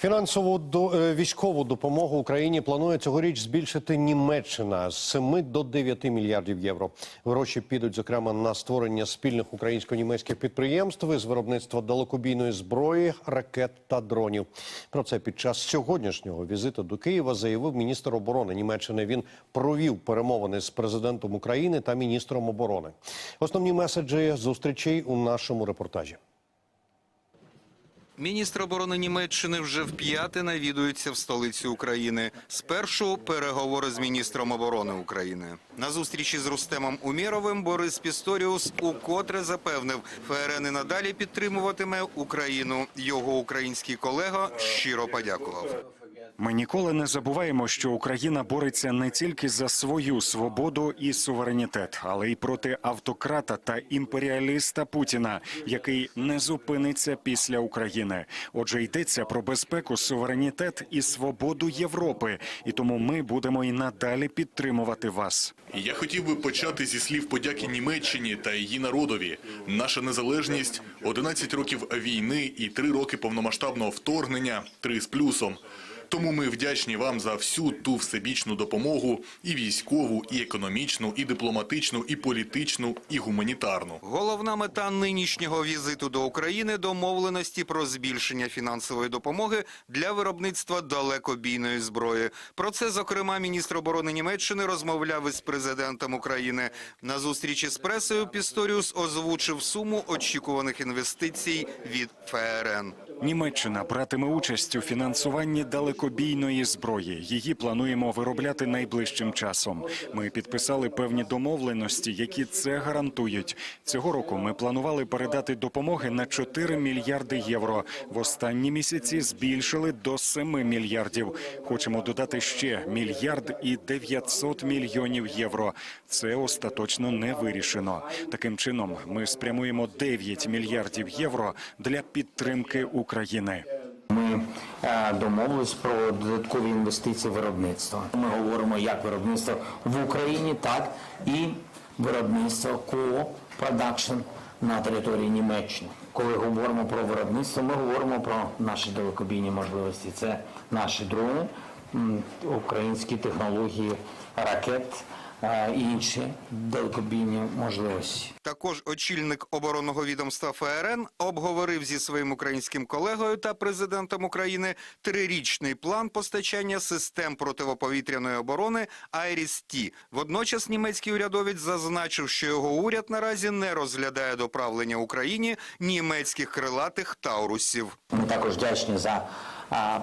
Фінансову е, військову допомогу Україні планує цьогоріч збільшити Німеччина з 7 до 9 мільярдів євро. Гроші підуть зокрема на створення спільних українсько-німецьких підприємств із виробництва далекобійної зброї, ракет та дронів. Про це під час сьогоднішнього візиту до Києва заявив міністр оборони Німеччини. Він провів перемовини з президентом України та міністром оборони. Основні меседжі зустрічей у нашому репортажі. Міністр оборони Німеччини вже вп'яте навідується в столицю України. Спершу переговори з міністром оборони України. На зустрічі з Рустемом Умєровим Борис Пісторіус укотре запевнив, ФРН і надалі підтримуватиме Україну. Його український колега щиро подякував. Ми ніколи не забуваємо, що Україна бореться не тільки за свою свободу і суверенітет, але й проти автократа та імперіаліста Путіна, який не зупиниться після України. Отже, йдеться про безпеку, суверенітет і свободу Європи, і тому ми будемо і надалі підтримувати вас. Я хотів би почати зі слів подяки Німеччині та її народові. Наша незалежність, 11 років війни і 3 роки повномасштабного вторгнення, 3 з плюсом. Тому ми вдячні вам за всю ту всебічну допомогу і військову, і економічну, і дипломатичну, і політичну, і гуманітарну. Головна мета нинішнього візиту до України – домовленості про збільшення фінансової допомоги для виробництва далекобійної зброї. Про це, зокрема, міністр оборони Німеччини розмовляв із президентом України. На зустрічі з пресою Пісторіус озвучив суму очікуваних інвестицій від ФРН. Німеччина братиме участь у фінансуванні далекобійної зброї. Її плануємо виробляти найближчим часом. Ми підписали певні домовленості, які це гарантують. Цього року ми планували передати допомоги на 4 мільярди євро. В останні місяці збільшили до 7 мільярдів. Хочемо додати ще мільярд і 900 мільйонів євро. Це остаточно не вирішено. Таким чином, ми спрямуємо 9 мільярдів євро для підтримки України. Ми е, домовились про додаткові інвестиції в виробництво. Ми говоримо як виробництво в Україні, так і виробництво ко-продакшн на території Німеччини. Коли говоримо про виробництво, ми говоримо про наші далекобійні можливості. Це наші дрони, українські технології ракет і інші далекобійні можливості. Також очільник оборонного відомства ФРН обговорив зі своїм українським колегою та президентом України трирічний план постачання систем противоповітряної оборони «Айріс-Ті». Водночас німецький урядовець зазначив, що його уряд наразі не розглядає доправлення Україні німецьких крилатих таурусів. Ми також вдячні за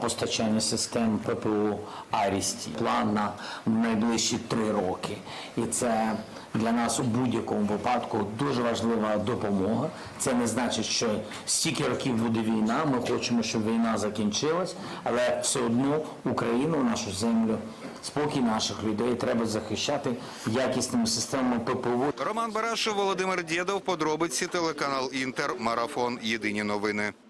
постачання систем ППО Арісті. План на найближчі три роки. І це для нас у будь-якому випадку дуже важлива допомога. Це не значить, що стільки років буде війна. Ми хочемо, щоб війна закінчилась, але все одно Україну, нашу землю, спокій наших людей треба захищати якісними системами ППО. Роман Барашев, Володимир Дєдов, подробиці телеканал Інтер, Марафон. Єдині новини.